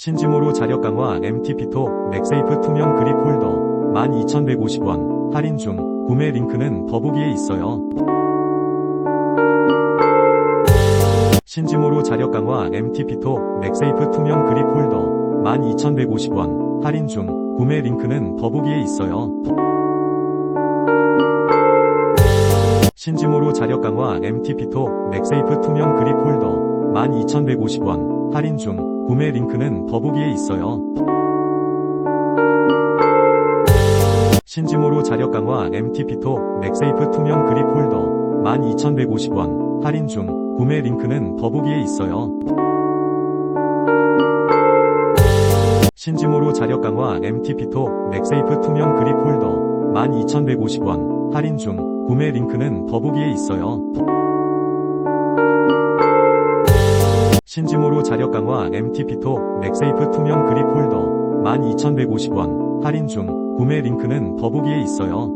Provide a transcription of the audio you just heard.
신지모로 자력 강화 MT피토 맥세이프 투명 그립 홀더 12,150원 할인 중 구매 링크는 더보기에 있어요. 신지모로 자력 강화 MT피토 맥세이프 투명 그립 홀더 12,150원 할인 중 구매 링크는 더보기에 있어요. 신지모로 자력 강화 MT피토 맥세이프 투명 그립 홀더 12,150원 할인 중 구매 링크는 더보기에 있어요. 신지모로 자력 강화 MT피토 맥세이프 투명 그립 홀더 12,150원 할인 중 구매 링크는 더보기에 있어요. 신지모로 자력 강화 MT피토 맥세이프 투명 그립 홀더 12,150원 할인 중 구매 링크는 더보기에 있어요. 신지모로 자력 강화 MT피토 맥세이프 투명 그립 홀더 12,150원 할인 중 구매 링크는 더보기에 있어요.